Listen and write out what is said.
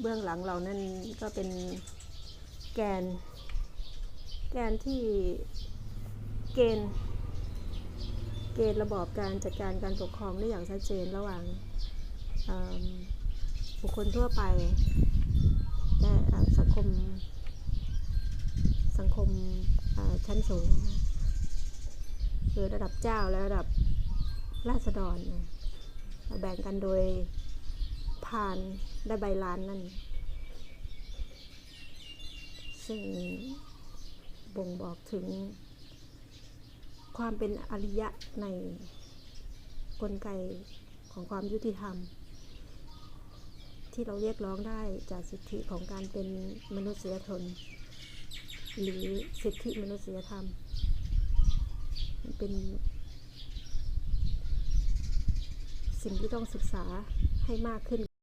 เบื้องหลังเรานั่นก็เป็นแกน แกนที่เกณฑ์เกณฑ์ระบอบการจัดการการปกครองได้อย่างชัดเจนระหว่างบุคคลทั่วไปและสังคม สังคมชั้นสูงคือระดับเจ้าและระดับราษฎรแบ่งกันโดย พานและใบลานนั่น ซึ่งบ่งบอกถึง ความเป็นอริยะในกลไกของความยุติธรรม ที่เราเรียกร้องได้จากสิทธิของการเป็นมนุษยชนหรือสิทธิมนุษยธรรม มันเป็น สิ่งที่ต้องศึกษาให้มากขึ้น